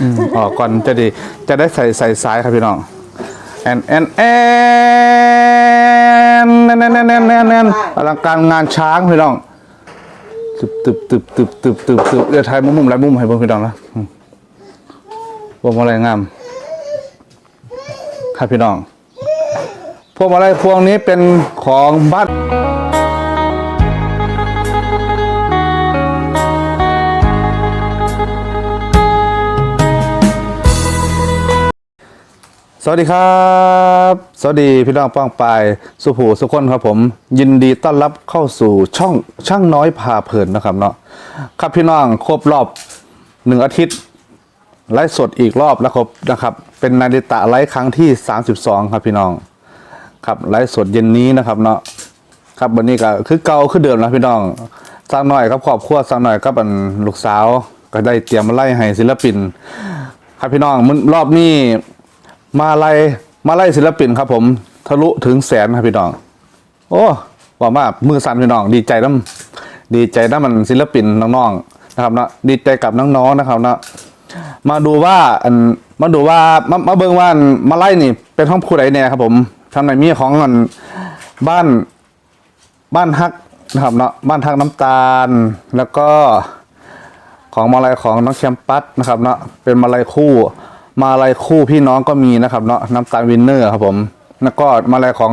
อืมออกก่อนจะดีจะได้ใส่ใส่ซ้ายครับพี่น้องแอนแอนแอนแอนแอนแอนแอนแอนแอนอลังการงานช้างพี่น้องตึบตึบตึบตึบตึบตึบตึบเดี๋ยวไทยมุมมุมไรมุมให้เบิ่งพี่น้องนะอืมพวงมาลัยงามครับพี่น้องพวงมาลัยพวงนี้เป็นของบ้าน สวัสดีครับ สวัสดีพี่น้องป้องปายสุภูสุคนครับผม ยินดีต้อนรับเข้าสู่ช่องช่างน้อยพาเพลินนะครับเนาะครับพี่น้องครบรอบหนึ่งอาทิตย์ไลฟ์สดอีกรอบแล้วครับนะครับ เป็นนาฬิตะไลฟ์ครั้งที่ 32 ครับพี่น้อง ครับไลฟ์สดเย็นนี้นะครับเนาะครับวันนี้ก็คือเก่าคือเดิมนะพี่น้องสร้างหน่อยครับครอบครัวสร้างหน่อยกับอันลูกสาว ก็ได้เตรียมมาไล่ให้ศิลปิน ครับพี่น้องมรอบนี้ มาไล่มาไล่ศิลปินครับ ผมทะลุถึงแสนครับพี่น้อง โอ้ว่ามามือสั่นพี่น้อง ดีใจน้ำดีใจน้ำมันศิลปินน้องๆนะครับเนาะดีใจกับน้องๆนะครับเนาะมาดูว่าอันมาดูว่ามามาเบิ่งว่ามาไล่นี่ เป็นห้องผู้ใดแน่ครับ ผมทางไหนมีของอันบ้านบ้านฮักนะครับเนาะบ้านฮักน้ำตาล แล้วก็ของมาลัยของน้องแชมปัสนะครับเนาะเป็นมาลัยคู่ มาลัยคู่พี่น้องก็มีนะครับเนาะน้ำตาลวินเนอร์ครับผมแล้วก็มาลัยของ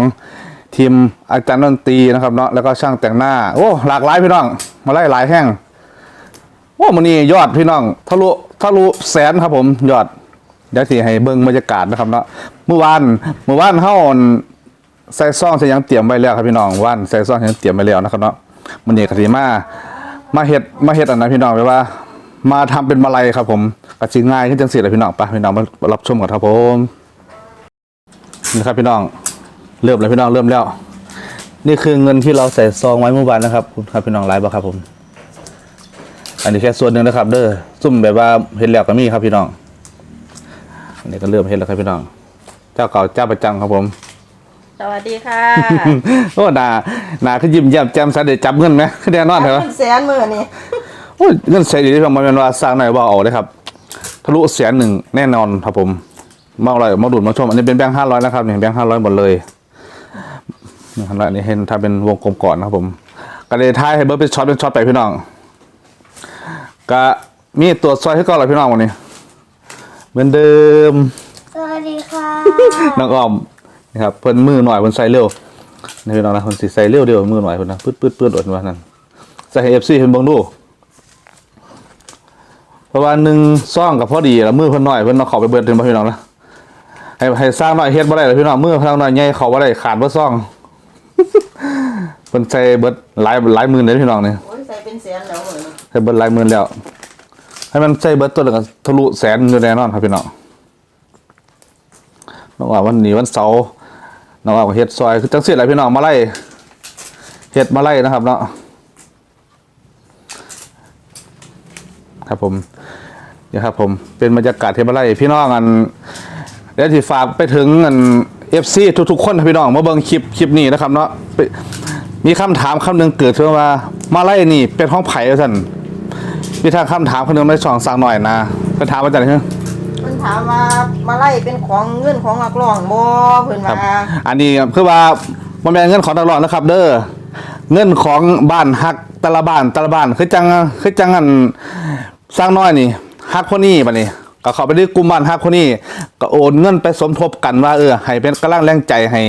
ทีมอาจารย์ดนตรีนะครับเนาะแล้วก็ช่างแต่งหน้าโอ้หลากหลายพี่น้อง มาไล่หลายแห้งโอ้มันนี่ยอดพี่น้องทะลุทะลุแสนครับผมยอดเดี๋ยวสิให้เบิ่งบรรยากาศนะครับเนาะเมื่อวานเมื่อวานเฮาอั่นใส่ซ่องใส่ยังเตรียมไว้แล้วครับพี่น้องว่านใส่ซ่องใส่ยังเตรียมไว้แล้วนะครับเนาะมันนี่กสิมามาเฮ็ดมาเฮ็ดอันนั้นพี่น้องไปว่า มาทำเป็นมาลัยครับผมกระชิง่ายขึ้นจังสิเลยพี่น้องไปะพี่น้องมารับชมกันครับผมนี่ครับพี่น้องเริ่มแล้วพี่น้องเริ่มแล้ว นี่คือเงินที่เราใส่ซองไว้เมื่อวานนะครับคุณครับพี่น้องไลฟ์บ่ครับผม อันนี้แค่ส่วนหนึ่งนะครับ เด้อซุ่มแบบว่าเห็นแล้วก็มีครับพี่น้องอันนี้ก็เริ่มเห็นแล้วครับพี่น้อง เจ้าเก่าเจ้าประจำครับผมสวัสดีค่ะโอ้หนาหนาคือยิ้มแย้มแจ่มใสเดี๋ยวจับเงินไหมคือแน่นอนเหรอขึ้นแสนมือนี่ โอ้ยเงินเสียดีที่ผมมาเป็นว่าสร้างหน่อยว่าออกเลยครับทะลุแสนหนึ่งแน่นอนครับผมมาอะไรมาดูดมาชมอันนี้เป็นแบงค์ห้าร้อยนะครับนี่แบงค์ห้าร้อยหมดเลยนี่ครับอันนี้เห็นทำเป็นวงกลมก่อนนะครับผมกระเดท้ายให้เบิร์ดเป็นช็อตเป็นช็อตไปพี่น้องก็มีตัวซอยให้ก่อนเลยพี่น้องวันนี้ เหมือนเดิมสวัสดีค่ะน้องอ้อมนะครับเพิ่นมือหน่อยเพิ่นใส่เร็วนี่พี่น้องนะเพิ่นสิใส่เร็วเดียวมือหน่อยเพิ่นนะปื๊ดปื๊ดปื๊ดอดมานั่นใส่เอฟซีเพิ่นเบิ่งดู เพราะว่าหนึ่งซ่องกับพอดีแล้วมือเพิ่นหน่อยเพิ่นเอาเข้าไปเบิดถึงบ่พี่น้องนะให้ให้สร้างหน่อยเฮ็ดบ่ได้เลยพี่น้องมือเพิ่นหน่อยใหญ่เข้าบ่ได้ขาดบ่ซ่อง เพิ่นใส่เบิดหลายหลายหมื่นเลยพี่น้องนี่โอ้ยใส่เป็นแสนแล้วมือนี่ใส่เบิดหลายหมื่นแล้ว ให้มันใส่เบิดตัวละก็ทะลุแสนอยู่แน่นอนครับพี่น้องน้องว่าวันนี้วันเสาร์น้องว่าเฮ็ดซอยคือจังซี่แหละพี่น้องมาไล่เฮ็ดมาไล่นะครับเนาะครับผม เดี๋ยวครับผมเป็นบรรยากาศเทมาไล่พี่น้องอันเดี๋ยวที่ฝากไปถึงอันเอฟซีทุกๆ คนนะพี่น้องมาเบิ่งคลิปคลิปนี้นะครับเนาะไปมีคำถามคำหนึ่งเกิดขึ้นมามาไล่นี่เป็นห้องไผ่ท่านมีทางคำถามคำหนึ่งในช่องสั่งหน่อยนะเป็นถามมาจากไหนครับมันถามว่ามาไล่เป็นของเงินของนักร้องบ่เพิ่นครับว่าอันนี้คือว่ามันเป็นเงินของตลอดนะครับ เด้อเงินของบ้านฮักแตละบ้านแตละบ้านคือจังคือจังอันสร้างน้อยนี่ ฮักคนนี้บัดนี้ก็เข้าไปที่กลุ่มบ้านฮักคนนี้ก็โอนเงินไปสมทบกันว่าเออให้เป็นกำลังแรงใจให้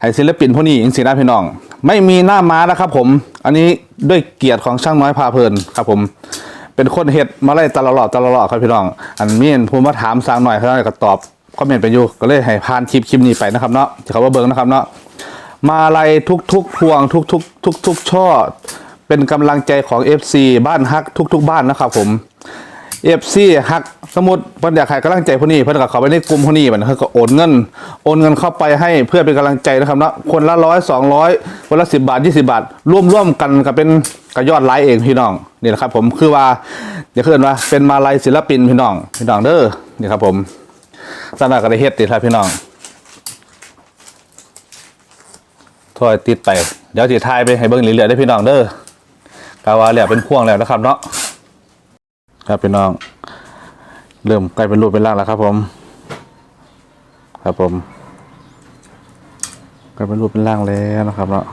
ให้ศิลปินพวกนี้จริงๆนะพี่น้อง ไม่มีหน้าม้านะครับ ผม อันนี้ด้วยเกียรติของช่างน้อยพาเพลินครับ ผม เป็นคนเฮ็ดมาไล่ตลอดตลอดครับพี่น้อง อันมีนพูดมาถามสร้างหน่อยเขาก็ตอบคอมเมนต์ไปอยู่ก็เลยให้ผ่านคลิปคลิปนี้ไปนะครับเนาะที่เขาว่าเบิ่งนะครับเนาะมาไล่ทุกๆพวงทุกๆทุกๆช่อเป็นกำลังใจของ FC บ้านฮักทุก ๆ บ้านนะครับผม FC ฮักสมมติเพิ่นอยากให้กำลังใจพวกนี้เพิ่นก็เข้าไปในกลุ่มพวกนี้มันเพิ่นก็โอนเงิน โอนเงินเข้าไปให้เพื่อเป็นกำลังใจนะครับเนาะคนละร้อยสองร้อยคนละสิบาทยี่สิบาท ร่วมร่วมกันก็เป็นก็ยอดไลค์เองพี่น้องนี่แหละครับ ผมคือว่าอย่าเคินว่าเป็นมาลัยศิลปินพี่น้องพี่น้องเด้อนี่ครับผมสำนักกระเฮ็ดติดครับพี่น้องถอยติดไป เดี๋ยวสิทายไปให้เบิ่งเรื่อๆได้พี่น้องเด้อกาว่าแล้วเป็นพ่วงแล้วนะครับเนาะ ครับพี่น้อง เริ่มใกล้เป็นรูปเป็นร่างแล้วครับผม ครับผมใกล้เป็นรูปเป็นร่างแล้วนะครับเนาะ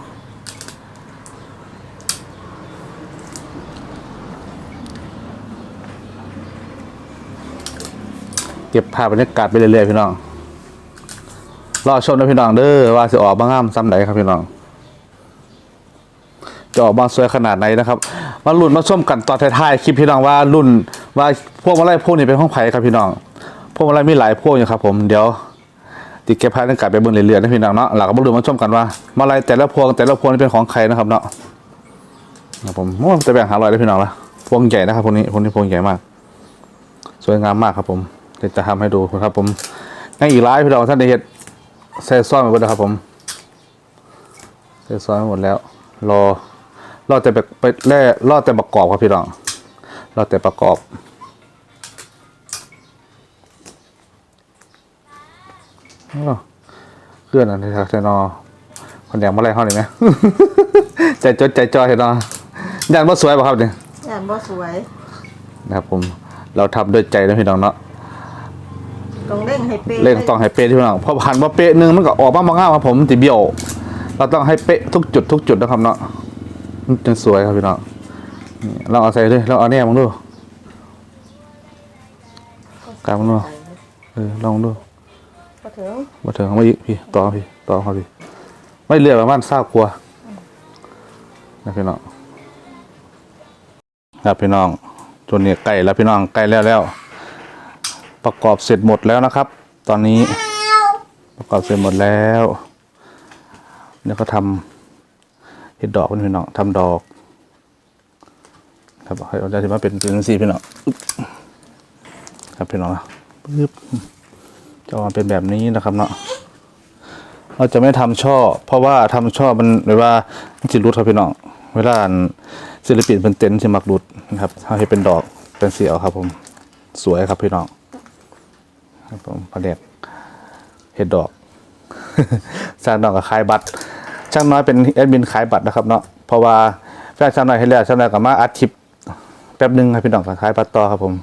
เก็บภาพบรรยากาศไปเรื่อยๆพี่น้อง รอชมนะพี่น้องเด้อว่าจะออกมางามซ้ำไหนครับพี่น้อง จะออกมางสวยขนาดไหนนะครับ มาลุ้นมาชมกันตอนท้ายๆคลิปพี่น้องว่ารุ่นว่าพวกมาไล่พวกนี้เป็นห้องไผ่ครับพี่น้องพวกมาไล่มีหลายพวกอยู่ครับผมเดี๋ยวติดเก็บภาพบรรยากาศไปเบิ่งเรื่อยๆนะพี่น้องเนาะหลังก็มาลุ้นมาชมกันว่ามาไล่แต่ละพวงแต่ละพวงนี่เป็นของใครนะครับเนาะครับผมโอ้จะแบ่งหารอยได้พี่น้องละพวงใหญ่นะครับพวกนี้พวกนี้พวงใหญ่มาก สวยงามมากครับผมเดี๋ยวจะทำให้ดูครับผมงั้นอีกหลายพี่น้องท่านได้เห็นใส่ซ่อนไปหมดแล้วครับผมใส่ซ่อนไปหมดแล้วรอ รอแต่แบบไปแล่รอแต่ประกอบครับพี่น้องรอแต่ประกอบอ้าวเคลื่อนอันนี้ครับเทนอคนแดงเมื่อไรเข้าเลยไหมใจจดใจจ่อเทนอยันว่าสวยป่ะครับเนี่ยย่านบ่สวยนะครับผมเราทำด้วยใจนะพี่น้องเนาะต้องเร่งให้เป็นเล่นต้องให้เป๊ะที่พี่น้องเพอผ่านมาเป๊ะหนึงมันก็ออกมาบางง่ามครับผมติเบี้ยว เราต้องให้เป๊ะทุกจุดทุกจุดนะครับเนาะ มันจึงสวยครับพี่น้องนี่เราเอาใส่ด้วยเราเอาเนี่ยมึงดูกลางมึงดูเออลองดูพอถึงมาถึงมาอีกพี่ต่อพี่ต่อเขาพี่ไม่เรียกประมาณเศร้ากลัวนะพี่น้องครับพี่น้องจนเนี่ยใกล้แล้วพี่น้องใกล้แล้วแล้ว ประกอบเสร็จหมดแล้วนะครับ ตอนนี้ประกอบเสร็จหมดแล้วเนี่ยก็ทำ เห็ดดอกเป็นพี่น้องทำดอกครับให้เอาได้ที่าเป็นเป็นสีพี่น้องครับพี่น้องนะปึ๊บจะออกมาเป็นแบบนี้นะครับเนาะเราจะไม่ทำช่อ เพราะว่าทำช่อมันหรือว่ามันจิรุดครับพี่น้องเวลาศิลปินเป็นเต็นท์จะมักรุดนะครับถ้าให้เป็นดอกเป็นเสีเอาครับ ผมสวยครับพี่น้องครับผมประเด็กเห็ดดอกสร้างดอกกับขายบัตร ช่างน้อยเป็นแอดมินขายบัตรนะครับเนาะเพราะว่าแฟนช่างน้อยให้แล้วช่างน้อยกับมาอัดคลิปแป๊บหนึงครับพี่น้องขายบัตรต่อครับผม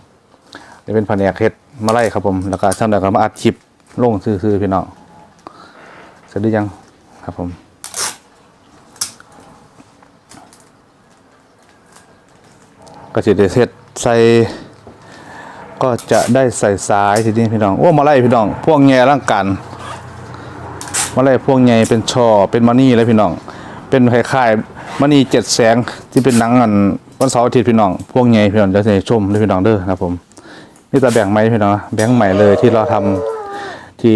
นี่เป็นแผนกเฮ็ดมาไล่ครับผมแล้วก็ช่างน้อยกับมาอัดคลิปลงซื่อๆพี่น้องเสร็จหรือยังครับผมก็จะได้เสร็จใส่ก็จะได้ใส่สายทีนี้พี่น้องโอ้มาไล่พี่น้อง พวกแง่ร่างกัน มาไล่พวกแง่เป็นช่อเป็นมานี่เลยพี่น้อง เป็นคล้ายๆมานี่เจ็ดแสงที่เป็นหนังอันวันเสาร์อาทิตย์พี่น้อง พวกแง่พี่น้องจะได้ชมเลยพี่น้องเด้อนะครับผมนี่จะแบ่งไหมพี่น้องแบ่งใหม่เลยที่เราทำที่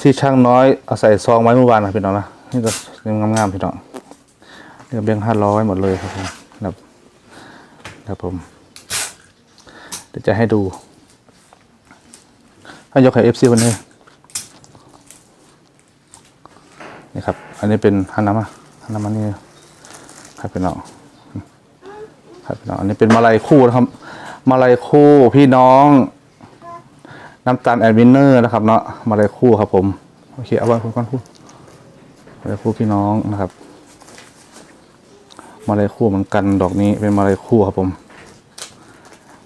ที่ช่างน้อยเอาใส่ซองไว้เมื่อวานนะพี่น้องนะนี่ก็งามๆพี่น้องนี่ก็แบ่งห้าร้อยหมดเลยครับผมนะครับครับผมเดี๋ยวจะให้ดูให้ยกให้เอฟซีวันนี้ นี่ครับ อันนี้เป็นฮันามาฮันามานี่ครับพี่น้องครับพี่น้องอันนี้เป็นมาลัยคู่นะครับ มาลัยคู่พี่น้อง น้ำตาลแอดวินเนอร์นะครับเนาะมาลัยคู่ครับผมโอเคเอาไว้คุณก้อนพูดมาลัยคู่พี่น้องนะครับ มาลัยคู่เหมือนกันดอกนี้เป็นมาลัยคู่ครับผม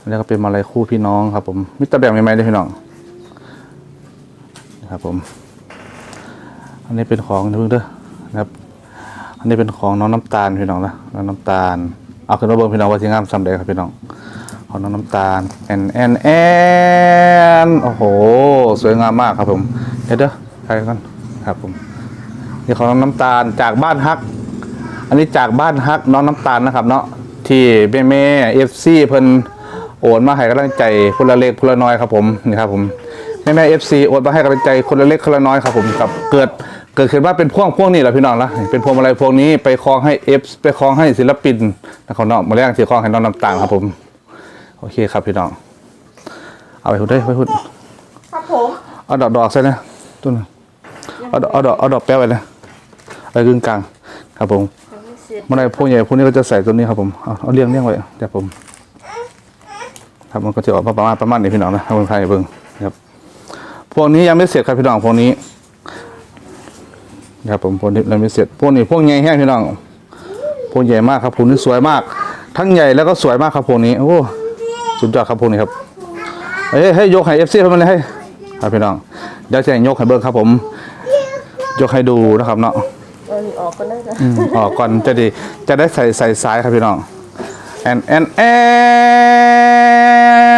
อันนี้ก็เป็นมาลัยคู่พี่น้องครับผมมิตรแบ่งใหม่ๆด้วยพี่น้องนะครับผม อันนี้เป็นของเพิ่งเด้อนะครับ อันนี้เป็นของน้องน้ำตาลพี่น้องนะน้องน้ำตาล เอาขึ้นมาเบิ่งพี่น้องว่าที่งามซ้ำใดครับพี่น้อง ของน้องน้ำตาลแอนแอนแอนโอ้โห สวยงามมากครับผมเดี๋ยวเด้อใครกันครับผม นี่ของน้องน้ำตาลจากบ้านฮัก อันนี้จากบ้านฮักน้องน้ำตาลนะครับ เนาะ ที่แม่แม่เอฟซีเพิ่นโอนมาให้กำลังใจคนละเล็กคนละน้อยครับผมนี่ครับผมแม่แม่เอฟซีโอนมาให้กำลังใจคนละเล็กคนละน้อยครับผมกับเกิด เกิดขึ้นว่าเป็นพวงพวงนี่แหละพี่น้องละเป็นพวงอะไรพวงนี้ไปคล้องให้เอฟไปคล้องให้ศิลปินนะครับเนาะมาแรกที่คล้องให้น้องน้ำตาลครับผม โอเคครับพี่น้อง เอาไปพูดได้ไปพูดครับผมเอาดอกดอกใส่นะต้นงเอาดอกเอาดอกเอาดอกแป๊ะไว้เลยไว้กึ่งกลาง ครับผมยังไม่เสร็จเมื่อไรพวกใหญ่พวกนี้ก็จะใส่ตัวนี้ครับผมเอาเอาเลี้ยงเลี้ยงไว้เดี๋ยวผมครับมันก็จะออกมาประมาณประมาณนี้พี่น้องนะถ้าคนไทยเบิ่งนะครับพวกนี้ยังไม่เสร็จครับพี่น้องพวกนี้ ครับผมผลที่เราไม่เสร็จพวกนี้พวกใหญ่แห้งพี่น้องพวกใหญ่มากครับผลนี้สวยมาก ทั้งใหญ่แล้วก็สวยมากครับพวกนี้โอ้สุดยอดครับพวกนี้ครับเฮ้ยให้ยกให้เอฟซีเพิ่มเลยให้ครับพี่น้องเดี๋ยวจะยกให้เบิ้งครับผม ยกให้ดูนะครับเนาะออกก่อนได้จ้ะออกก่อนจะดีจะได้ใส่ใส่ซ้ายครับพี่น้องแอนแอนแอ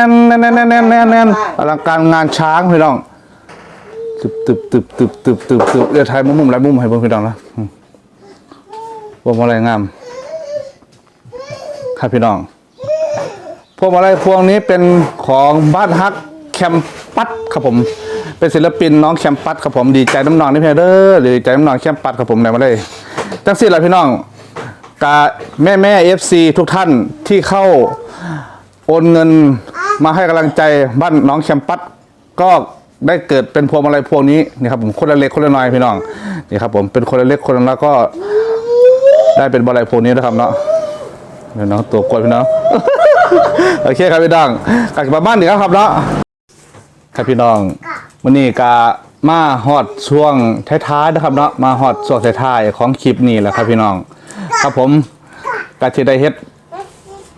นแอนแอนแอนอลังการงานช้างพี่น้อง ตึบตึบตึบตึบตึบตึบตึบเดี๋ยวถ่ายมุมมุมหลายมุมให้เบิ่งพี่น้องนะพวงมาลัยงามครับพี่น้องพวงมาลัยพวงนี้เป็นของบ้านฮักแคมปัสครับผม เป็นศิลปินน้องแคมปัสครับผมดีใจน้ำนองนี่เพียเด้อดีใจน้ำนองแคมปัสครับผมไหนมาเลยจังสิล่ะพี่น้องกาแม่แม่เอฟซีทุกท่านที่เข้าโอนเงินมาให้กำลังใจบ้านน้องแคมปัสก็ ได้เกิดเป็นพวงมาลัยพวงนี้นี่ครับผมคนละเล็กคนละน้อยพี่น้องนี่ครับผมเป็นคนละเล็กคนละน้อยก็ ได้เป็นบอลไลพวกนี้นะครับเนาะเดี๋ยวน้องตัวกดพี่น้องโอเคครับพี่น้องกลับมาบ้านดีกแล้วครับเนาะครับพี่น้องวันนี้กามาฮอดช่วงท้ายๆนะครับเนาะมาฮอดช่วงท้ายๆของคลิปนี้แหละครับพี่น้อง ครับผมกาจะได้เฮ็ด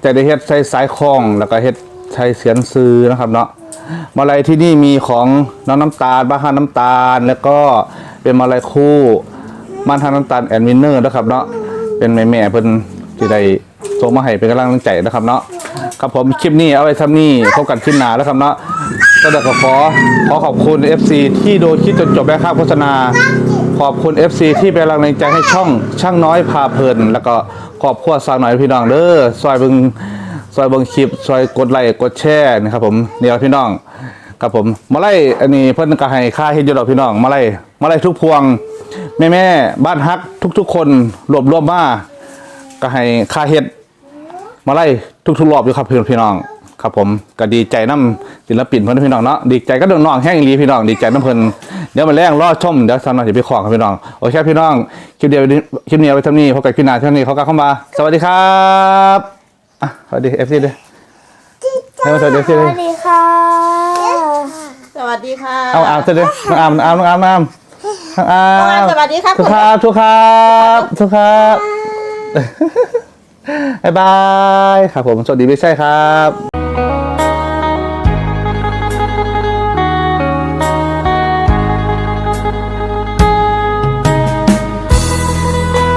จะได้เฮ็ดใช้สายคล้องแล้วก็เฮ็ดใช้เสียนซื้อนะครับเนาะ มาลัยที่นี่มีของน้องน้ำตาลบ้านทางน้ำตาล แล้วก็เป็นมาลัยคู่บ้านทางน้ำตาลแอนวินเนอร์นะครับเนาะเป็นแม่แม่เพิ่นที่ได้ส่งมาให้เป็นกำลังใจนะครับเนาะครับผมคลิปนี้เอาไว้ทำนี่พบกันคลิปหน้าแล้วครับเนาะก็เดี๋ยวขอขอขอบคุณ FC ที่ดูคลิปจนจบแม่ค่าโฆษณา ขอบคุณ FC ที่เป็นกำลังใจให้ช่องช่างน้อยพาเพลิน แล้วก็ขอบคุณสาวหน่อยพี่น้องเด้อซอยบิง ซอยเบิงคลิปซอยกดไลค์กดแชร์นะครับผมเดี๋ยวพี่น้องครับผมมาไล่อันนี้เพิ่อนก็ให้ค่าเฮ็ดอยู่ดอกพี่น้องมาไล่มาไล่ทุกพวงแม่แม่บ้านฮักทุก ๆ คนรวบรวมมาก็ให้ค่าเฮ็ดมาไล่ทุกๆรอบอยู่ครับพี่พี่น้องครับผมก็ดีใจน้ำศิลปินเพิ่อนพี่น้องเนาะดีใจก็น้องแห้งอีหลีพี่น้องดีใจน้ำเพิ่นเดี๋ยวมาแรงรอชมเดี๋ยวสักหน่อยจะไปของครับพี่น้องโอเคพี่น้องคลิปเดียวคลิปนี้เอาไว้เท่านี้พบกันคลิปหน้าเท่านี้เขาก็เข้ามา สวัสดีครับ อะสวัสดี FC ด้วยให้มาสวัสดี FC สด้วยวัสดีค่ะ สวัสดีค่ะเอาอามเสร็จเลยน้องอามน้องอามน้องอามน้องอามน้องอาน้องอามมสวัสดีครับทุกครับทุกครับทุกครับบ๊ายบายครับผมสวัสดีไม่ใช่ครับ